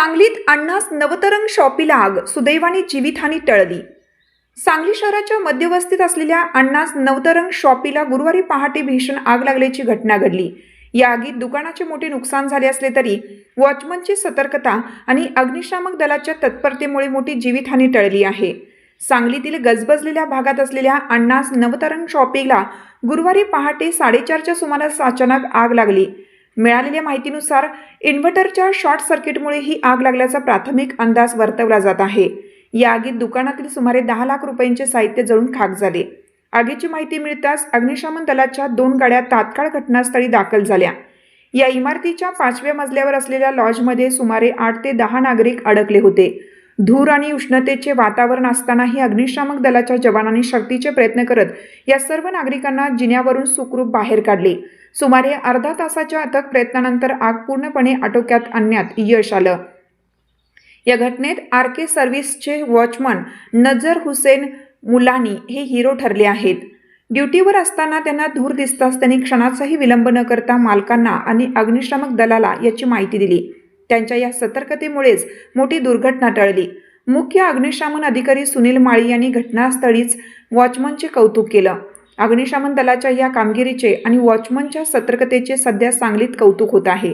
सांगलीत अण्णास नवतरंग शॉपीला आग सुदैवाने जीवितहानी टळली. सांगली शहराच्या मध्यवस्तीत असलेल्या अण्णास नवतरंग शॉपीला गुरुवारी पहाटे भीषण आग लागल्याची घटना घडली. या आगीत दुकानाचे मोठे नुकसान झाले असले तरी वॉचमनची सतर्कता आणि अग्निशामक दलाच्या तत्परतेमुळे मोठी जीवितहानी टळली आहे. सांगलीतील गजबजलेल्या भागात असलेल्या अण्णास नवतरंग शॉपिंगला गुरुवारी पहाटे साडेचारच्या सुमारास अचानक आग लागली. मिळालेल्या माहितीनुसार इन्व्हर्टरच्या शॉर्ट सर्किटमुळे ही आग लागल्याचा प्राथमिक अंदाज वर्तवला जात आहे. या आगीत दुकानातील सुमारे दहा लाख रुपयांचे साहित्य जळून खाक झाले. आगीची माहिती मिळताच अग्निशमन दलाच्या दोन गाड्या तात्काळ घटनास्थळी दाखल झाल्या. या इमारतीच्या पाचव्या मजल्यावर असलेल्या लॉजमध्ये सुमारे आठ ते दहा नागरिक अडकले होते. धूर आणि उष्णतेचे वातावरण असतानाही अग्निशामक दलाच्या जवानांनी शक्तीचे प्रयत्न करत या सर्व नागरिकांना जिन्यावरून सुखरूप बाहेर काढले. सुमारे अर्धा तासाच्या अथक प्रयत्नानंतर आग पूर्णपणे आटोक्यात आणण्यात यश आलं. या घटनेत आर के सर्व्हिसचे वॉचमन नजर हुसेन मुलानी हे हिरो ठरले आहेत. ड्युटीवर असताना त्यांना धूर दिसताच त्यांनी क्षणाचाही विलंब न करता मालकांना आणि अग्निशामक दलाला याची माहिती दिली. त्यांच्या या सतर्कतेमुळेच मोठी दुर्घटना टळली. मुख्य अग्निशामन अधिकारी सुनील माळी यांनी घटनास्थळीच वॉचमनचे कौतुक केलं. अग्निशामन दलाच्या या कामगिरीचे आणि वॉचमनच्या सतर्कतेचे सध्या सांगलीत कौतुक होत आहे.